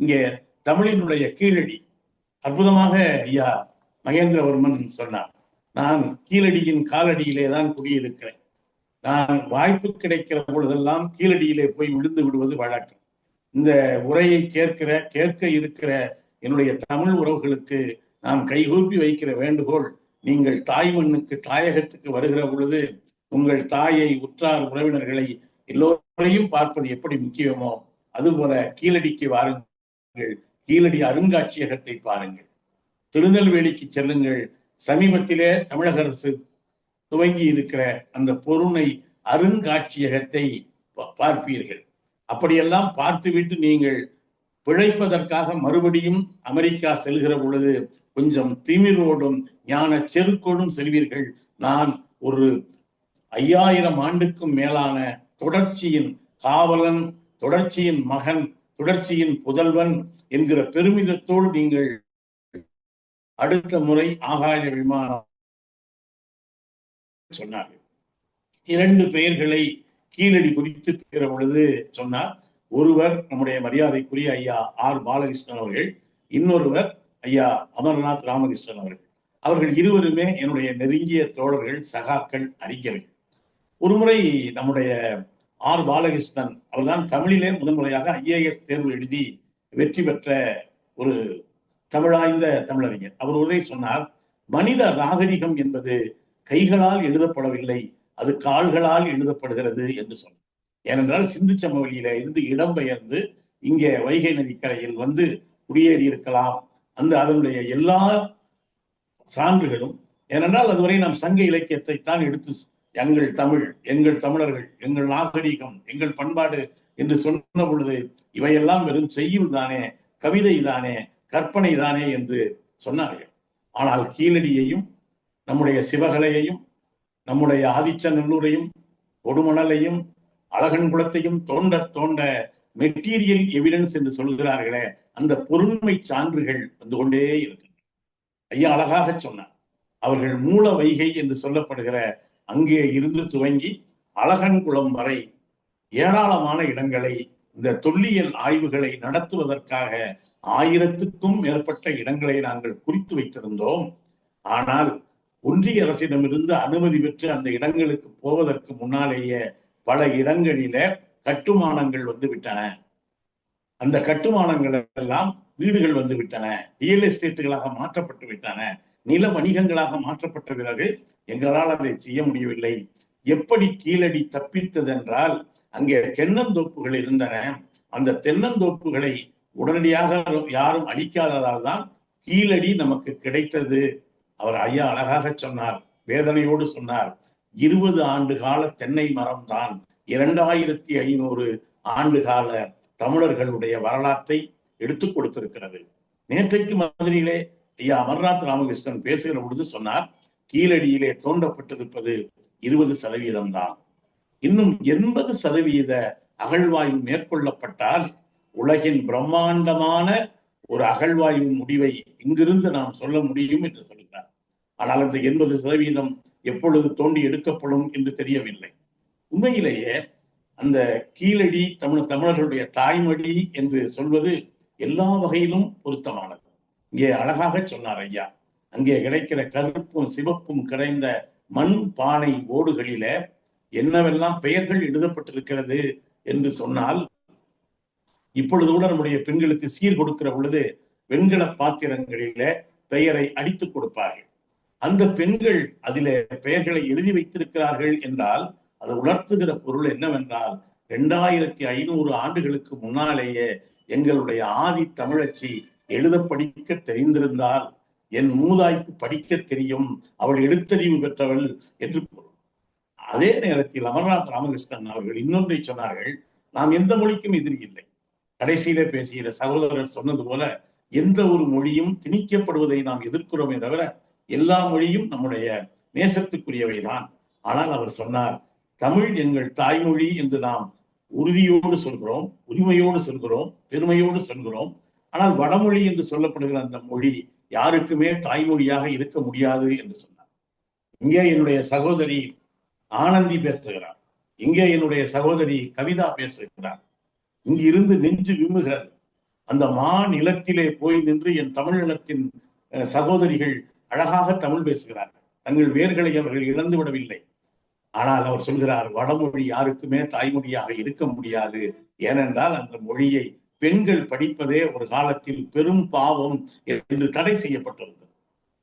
இங்கே தமிழினுடைய கீழடி. அற்புதமாக ஐயா மகேந்திரவர்மன் சொன்னார். நான் கீழடியின் காலடியிலே தான் குடியிருக்கிறேன். நான் வாய்ப்பு கிடைக்கிற பொழுதெல்லாம் கீழடியிலே போய் விழுந்து விடுவது வழக்கம். இந்த உரையை கேட்கிற கேட்க இருக்கிற என்னுடைய தமிழ் உறவுகளுக்கு நாம் கைகூப்பி வைக்கிற வேண்டுகோள் நீங்கள் தாய் மண்ணுக்கு தாயகத்துக்கு வருகிற பொழுது உங்கள் தாயை உற்றார் உறவினர்களை எல்லோரையும் பார்ப்பது எப்படி முக்கியமோ அதுபோல கீழடிக்கு வாருங்கள். கீழடி அருங்காட்சியகத்தை பாருங்கள். திருநெல்வேலிக்கு செல்லுங்கள். சமீபத்திலே தமிழக அரசு துவங்கி இருக்கிற அந்த பொருணை அருங்காட்சியகத்தை பார்ப்பீர்கள். அப்படியெல்லாம் பார்த்துவிட்டு நீங்கள் பிழைப்பதற்காக மறுபடியும் அமெரிக்கா செல்கிற பொழுது கொஞ்சம் திமிரோடும் ஞான செருக்கோடும் செல்வீர்கள். நான் ஒரு ஐயாயிரம் ஆண்டுக்கும் மேலான தொடர்ச்சியின் காவலன் தொடர்ச்சியின் மகன் தொடர்ச்சியின் புதல்வன் என்கிற பெருமிதத்தோடு நீங்கள் அடுத்த முறை ஆகாய விமானம் சொன்னார்கள். இரண்டு பெயர்களை கீழடி குறித்து பெறுகிற பொழுது சொன்னார் ஒருவர் நம்முடைய மரியாதைக்குரிய ஐயா ஆர் பாலகிருஷ்ணன் அவர்கள் இன்னொருவர் ஐயா அமர்நாத் ராமகிருஷ்ணன் அவர்கள். அவர்கள் இருவருமே என்னுடைய நெருங்கிய தோழர்கள் சகாக்கள் அறிஞர்கள். ஒருமுறை நம்முடைய ஆர் பாலகிருஷ்ணன் அவர்தான் தமிழிலே முதன்முறையாக ஐஏஎஸ் தேர்வு எழுதி வெற்றி பெற்ற ஒரு தமிழாய்ந்த தமிழறிஞர். அவர் உரை சொன்னார் மனித நாகரிகம் என்பது கைகளால் எழுதப்படவில்லை அது கால்களால் எழுதப்படுகிறது என்று சொன்னார். ஏனென்றால் சிந்து சமவெளியில இருந்து இடம்பெயர்ந்து இங்கே வைகை நதிக்கரையில் வந்து குடியேறி இருக்கலாம். அந்த அதனுடைய எல்லா சான்றுகளும் ஏனென்றால் அதுவரை நாம் சங்க இலக்கியத்தை தான் எடுத்து எங்கள் தமிழ் எங்கள் தமிழர்கள் எங்கள் நாகரீகம் எங்கள் பண்பாடு என்று சொன்ன பொழுது இவையெல்லாம் வெறும் செய்யுள் தானே கவிதை தானே கற்பனை தானே என்று சொன்னார்கள். ஆனால் கீழடியையும் நம்முடைய சிவகலையையும் நம்முடைய ஆதிச்சநல்லூரையும் கொடுமணலையும் அழகன்குளத்தையும் தோண்ட தோண்ட மெட்டீரியல் எவிடன்ஸ் என்று சொல்கிறார்களே அந்த பொருண்மை சான்றுகள் வந்து கொண்டே இருக்கின்றன. ஐயா அழகாக சொன்னார் அவர்கள் மூல வைகை என்று சொல்லப்படுகிற அங்கே இருந்து துவங்கி அழகன்குளம் வரை ஏராளமான இடங்களை இந்த தொல்லியல் ஆய்வுகளை நடத்துவதற்காக ஆயிரத்துக்கும் மேற்பட்ட இடங்களை நாங்கள் குறித்து வைத்திருந்தோம். ஆனால் ஒன்றிய அரசிடமிருந்து அனுமதி பெற்று அந்த இடங்களுக்கு போவதற்கு முன்னாலேயே பல இடங்களில கட்டுமானங்கள் வந்து விட்டன அந்த கட்டுமானங்கள் எல்லாம் வீடுகள் வந்து விட்டன ரியல் எஸ்டேட்டுகளாக மாற்றப்பட்டு விட்டன. நில வணிகங்களாக மாற்றப்பட்ட பிறகு எங்களால் அதை செய்ய முடியவில்லை. எப்படி கீழடி தப்பித்ததென்றால் அங்கே தென்னந்தோப்புகள் இருந்தன. அந்த தென்னந்தோப்புகளை உடனடியாக யாரும் அடிக்காததால் தான் கீழடி நமக்கு கிடைத்தது. அவர் ஐயா அழகாக சொன்னார் வேதனையோடு சொன்னார் இருபது ஆண்டு கால தென்னை மரம் தான் இரண்டாயிரத்தி ஐநூறு ஆண்டு கால தமிழர்களுடைய வரலாற்றை எடுத்துக் கொடுத்திருக்கிறது. நேற்றைக்கு மதுரையிலே ஐயா அமர்நாத் ராமகிருஷ்ணன் பேசுகிற பொழுது சொன்னார் கீழடியிலே தோண்டப்பட்டிருப்பது இருபது சதவீதம் தான் இன்னும் எண்பது சதவீத அகழ்வாய்வு மேற்கொள்ளப்பட்டால் உலகின் பிரம்மாண்டமான ஒரு அகழ்வாய்வின் முடிவை இங்கிருந்து நாம் சொல்ல முடியும் என்று சொல்கிறார். ஆனால் அந்த எண்பது சதவீதம் எப்பொழுது தோண்டி எடுக்கப்படும் என்று தெரியவில்லை. உண்மையிலேயே அந்த கீழடி தமிழ் தமிழர்களுடைய தாய்மொழி என்று சொல்வது எல்லா வகையிலும் பொருத்தமானது. இங்கே அழகாக சொன்னார் ஐயா. அங்கே கிடைக்கிற கருப்பும் சிவப்பும் கிடைந்த மண் பானை ஓடுகளில என்னவெல்லாம் பெயர்கள் எழுதப்பட்டிருக்கிறது என்று சொன்னால் இப்பொழுது கூட நம்முடைய பெண்களுக்கு சீர் கொடுக்கிற பொழுது வெண்கல பாத்திரங்களில பெயரை அடித்துக் கொடுப்பார்கள். அந்த பெண்கள் அதில பெயர்களை எழுதி வைத்திருக்கிறார்கள் என்றால் அது உணர்த்துகிற பொருள் என்னவென்றால் இரண்டாயிரத்தி ஐநூறு ஆண்டுகளுக்கு முன்னாலேயே எங்களுடைய ஆதி தமிழச்சி எழுத படிக்க தெரிந்திருந்தால் என் மூதாய்க்கு படிக்க தெரியும். அவள் எழுத்தறிவு பெற்றவள் என்று பொருள். அதே நேரத்தில் அமர்நாத் ராமகிருஷ்ணன் அவர்கள் இன்னொன்றை சொன்னார்கள் நாம் எந்த மொழிக்கும் எதிரி இல்லை. கடைசியில பேசுகிற சகோதரர் சொன்னது போல எந்த ஒரு மொழியும் திணிக்கப்படுவதை நாம் எதிர்க்கிறோமே தவிர எல்லா மொழியும் நம்முடைய நேசத்துக்குரியவைதான். ஆனால் அவர் சொன்னார் தமிழ் எங்கள் தாய்மொழி என்று நாம் உறுதியோடு சொல்கிறோம் உரிமையோடு சொல்கிறோம் பெருமையோடு சொல்கிறோம். ஆனால் வடமொழி என்று சொல்லப்படுகிற அந்த மொழி யாருக்குமே தாய்மொழியாக இருக்க முடியாது என்று சொன்னார். இங்கே என்னுடைய சகோதரி ஆனந்தி பேசுகிறார். இங்கே என்னுடைய சகோதரி கவிதா பேசுகிறார். இங்கிருந்து நெஞ்சு விம்முகிறது. அந்த மா நிலத்திலே போய் நின்று என் தமிழ் நிலத்தின் அஹ், சகோதரிகள் அழகாக தமிழ் பேசுகிறார்கள். தங்கள் வேர்களை அவர்கள் இழந்து விடவில்லை. ஆனால் அவர் சொல்கிறார் வடமொழி யாருக்குமே தாய்மொழியாக இருக்க முடியாது. ஏனென்றால் அந்த மொழியை பெண்கள் படிப்பதே ஒரு காலத்தில் பெரும் பாவம் என்று தடை செய்யப்பட்டிருந்தது.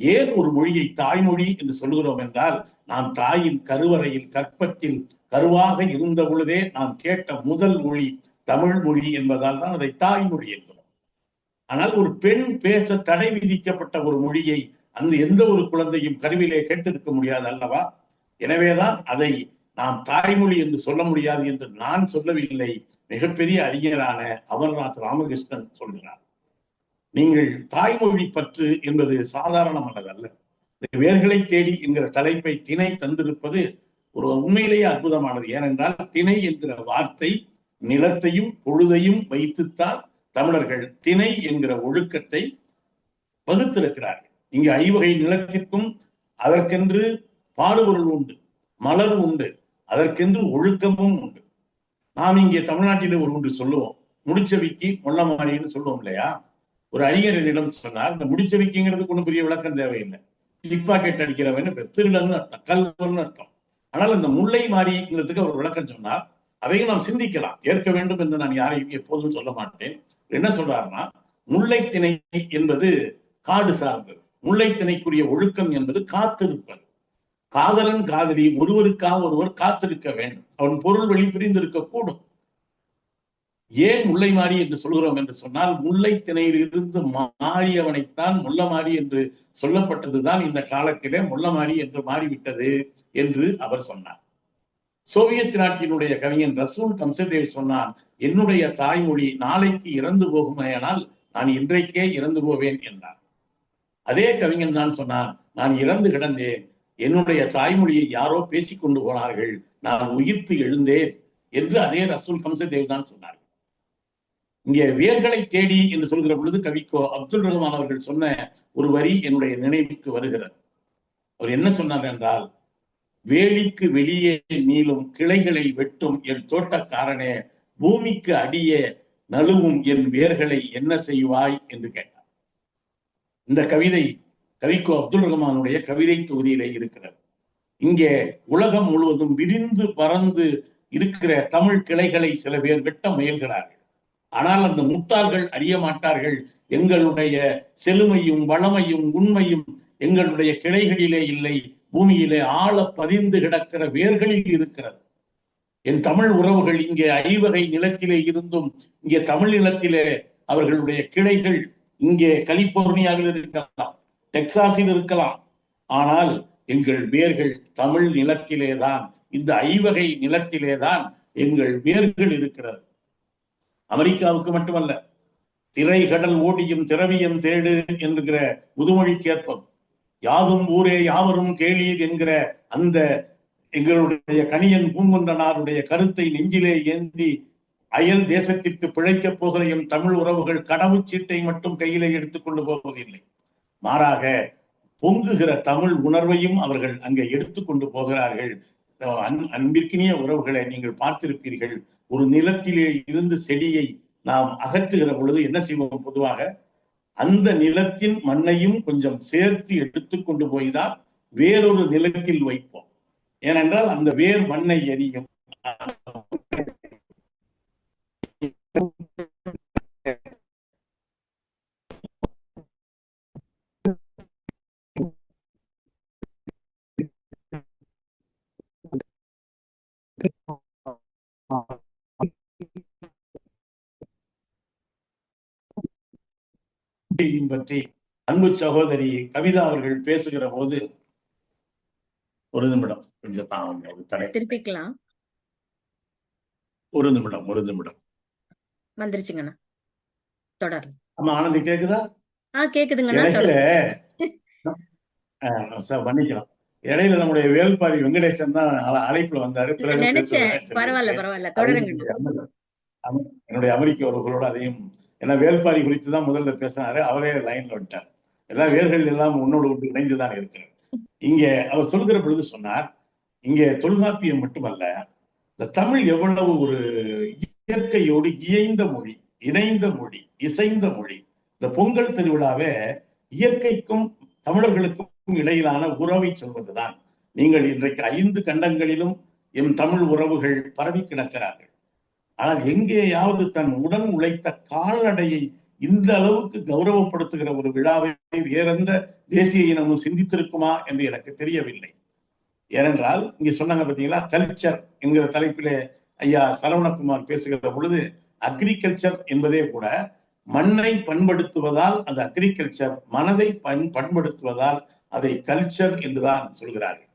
ஏன் ஒரு மொழியை தாய்மொழி என்று சொல்கிறோம் என்றால் நாம் தாயின் கருவறையில் கற்பத்தில் கருவாக இருந்த பொழுதே நாம் கேட்ட முதல் மொழி தமிழ் மொழி என்பதால் தான் அதை தாய்மொழி என்கிறோம். ஆனால் ஒரு பெண் பேச தடை விதிக்கப்பட்ட ஒரு மொழியை அந்த எந்த ஒரு குழந்தையும் கருவிலே கேட்டிருக்க முடியாது அல்லவா? எனவேதான் அதை நாம் தாய்மொழி என்று சொல்ல முடியாது என்று நான் சொல்லவில்லை. மிகப்பெரிய அறிஞரான அமர்நாத் ராமகிருஷ்ணன் சொல்கிறார் நீங்கள் தாய்மொழி பற்று என்பது சாதாரணமானதல்ல. இந்த வேர்களை தேடி என்கிற தலைப்பை திணை தந்திருப்பது ஒரு உண்மையிலேயே அற்புதமானது. ஏனென்றால் திணை என்கிற வார்த்தை நிலத்தையும் பொழுதையும் வைத்துத்தான் தமிழர்கள் திணை என்கிற ஒழுக்கத்தை வகுத்திருக்கிறார்கள். இங்கு ஐவகை நிலத்திற்கும் அதற்கென்று பாடுபொருள் உண்டு மலர் உண்டு அதற்கென்று ஒழுக்கமும் உண்டு. நாம் இங்கே தமிழ்நாட்டிலே ஒரு ஒன்று சொல்லுவோம். முடிச்சவிக்கு முள்ளமாரின்னு சொல்லுவோம் இல்லையா? ஒரு அறிஞர் என்னிடம் சொன்னார் இந்த முடிச்சவிக்குங்கிறதுக்கு ஒன்றும் பெரிய விளக்கம் தேவையில்லை. பிக் பாக்கெட் அடிக்கிறவன் திருடன்னு அர்த்தம் கல்வன்னு அர்த்தம். ஆனால் இந்த முல்லை மாறிங்கிறதுக்கு அவர் விளக்கம் சொன்னார். அதையும் நாம் சிந்திக்கலாம். ஏற்க வேண்டும் என்று நான் யாரையும் எப்போதும் சொல்ல மாட்டேன். என்ன சொல்றாருன்னா முல்லைத்திணை என்பது காடு சார்ந்தது. முல்லைத்திணைக்குரிய ஒழுக்கம் என்பது காத்திருப்பது. காதலன் காதலி ஒருவருக்காக ஒருவர் காத்திருக்க வேண்டும். அவன் பொருள் வழி பிரிந்திருக்க கூடும். ஏன் முல்லை மாறி என்று சொல்கிறோம் என்று சொன்னால் முல்லை திணையில் இருந்து மாறியவனைத்தான் முல்லமாரி என்று சொல்லப்பட்டதுதான் இந்த காலத்திலே முல்லமாரி என்று மாறிவிட்டது என்று அவர் சொன்னார். சோவியத் நாட்டினுடைய கவிஞன் ரசூல் கம்சதேவ் சொன்னான் என்னுடைய தாய்மொழி நாளைக்கு இறந்து போகுமேயானால் நான் இன்றைக்கே இறந்து போவேன் என்றார். அதே கவிஞன் தான் சொன்னான் நான் இறந்து கிடந்தேன் என்னுடைய தாய்மொழியை யாரோ பேசிக் கொண்டு போனார்கள். நான் உயிர்த்து எழுந்தேன் என்று அதே ரசூல் கம்சதேவ் தான் சொன்னார் இங்கே வேர்களை தேடி என்று சொல்கிற பொழுது கவிக்கோ அப்துல் ரஹ்மான் அவர்கள் சொன்ன ஒரு வரி என்னுடைய நினைவுக்கு வருகிறது. அவர் என்ன சொன்னார் என்றால் வேலிக்கு வெளியே நீளும் கிளைகளை வெட்டும் என் தோட்டக்காரனே பூமிக்கு அடியே நழுவும் என் வேர்களை என்ன செய்வாய்? என்று கேட்டார். இந்த கவிதை கவிக்கோ அப்துல் ரஹ்மானுடைய கவிதை தொகுதியிலே இருக்கிறது. இங்கே உலகம் முழுவதும் விரிந்து பறந்து இருக்கிற தமிழ் கிளைகளை சில பேர் வெட்ட முயல்கிறார்கள். ஆனால் அந்த முட்டாள்கள் அறிய மாட்டார்கள். எங்களுடைய செழுமையும் வளமையும் உண்மையும் எங்களுடைய கிளைகளிலே இல்லை. பூமியிலே ஆழ பதிந்து கிடக்கிற வேர்களில் இருக்கிறது. என் தமிழ் உறவுகள் இங்கே ஐவகை நிலத்திலே இருந்தும் இங்கே தமிழ் நிலத்திலே அவர்களுடைய கிளைகள் இங்கே கலிபோர்னியாவில் இருக்கலாம். டெக்சாஸில் இருக்கலாம். ஆனால் எங்கள் வேர்கள் தமிழ் நிலத்திலேதான் இந்த ஐவகை நிலத்திலேதான் எங்கள் வேர்கள் இருக்கிறது. அமெரிக்காவுக்கு மட்டுமல்ல திரை கடல் ஓடியும் திரவியம் தேடு என்கிற முதுமொழிக்கேற்பம் யாதும் ஊரே யாவரும் கேளீர் என்கிற அந்த எங்களுடைய கணியன் பூங்குன்றனாருடைய கருத்தை நெஞ்சிலே ஏந்தி அயல் தேசத்திற்கு பிழைக்கப் போகிற எம் தமிழ் உறவுகள் கடவுச்சீட்டை மட்டும் கையிலே எடுத்துக்கொண்டு போவதில்லை. மாறாக பொங்குகிற தமிழ் உணர்வையும் அவர்கள் அங்கே எடுத்துக்கொண்டு போகிறார்கள். அன்பிற்கினிய உறவுகளை நீங்கள் பார்த்திருப்பீர்கள். ஒரு நிலத்திலே இருந்து செடியை நாம் அகற்றுகிற பொழுது என்ன செய்வோம் பொதுவாக? அந்த நிலத்தின் மண்ணையும் கொஞ்சம் சேர்த்து எடுத்துக்கொண்டு போய்தான் வேறொரு நிலத்தில் வைப்போம். ஏனென்றால் அந்த வேர் மண்ணை எரியும். பற்றி அன்பு சகோதரி கவிதா அவர்கள் பேசுகிற போது ஒரு நிமிடம் கொஞ்சம் தாங்க தடை திருப்பிக்கலாம். ஒரு நிமிடம் ஒரு நிமிடம். வந்துருச்சுங்கண்ணா. தொடரும் ஆமா ஆனந்தி கேக்குதா? ஆ கேக்குதுங்கண்ணா மன்னிக்கலாம் இடையில நம்முடைய வேல்பாரி வெங்கடேசன் தான் அழ- அழைப்புல வந்தாரு. நினைச்சேன். பரவாயில்ல பரவாயில்ல. தொடருங்க என்னுடைய அமெரிக்க உறவுகளோட அதையும் ஏன்னா வேல்பாரி குறித்து தான் முதல்ல பேசினாரு. அவரே லைன்ல விட்டார் எல்லா வேர்கள் எல்லாம் உன்னோடு ஒன்று இணைந்துதான் இருக்கிறது. இங்கே அவர் சொல்கிற பொழுது சொன்னார் இங்கே தொல்காப்பியம் மட்டுமல்ல இந்த தமிழ் எவ்வளவு ஒரு இயற்கையோடு இயைந்த மொழி இணைந்த மொழி இசைந்த மொழி இந்த பொங்கல் திருவிழாவே இயற்கைக்கும் தமிழர்களுக்கும் இடையிலான உறவை சொல்வதுதான். நீங்கள் இன்றைக்கு ஐந்து கண்டங்களிலும் எம் தமிழ் உறவுகள் பரவி கிடக்கிறார்கள். ஆனால் எங்கேயாவது தன் உடன் உழைத்த கால்நடையை இந்த அளவுக்கு கௌரவப்படுத்துகிற ஒரு விழாவை வேறெந்த தேசிய இனமும் சிந்தித்திருக்குமா என்று எனக்கு தெரியவில்லை. ஏனென்றால் இங்க சொன்னாங்க பார்த்தீங்களா கல்ச்சர் என்கிற தலைப்பிலே ஐயா சரவணகுமார் பேசுகிற பொழுது அக்ரிகல்ச்சர் என்பதே கூட மண்ணை பண்படுத்துவதால் அந்த அக்ரிகல்ச்சர் மனதை பண் பண்படுத்துவதால் அதை கல்ச்சர் என்றுதான் சொல்கிறார்கள்.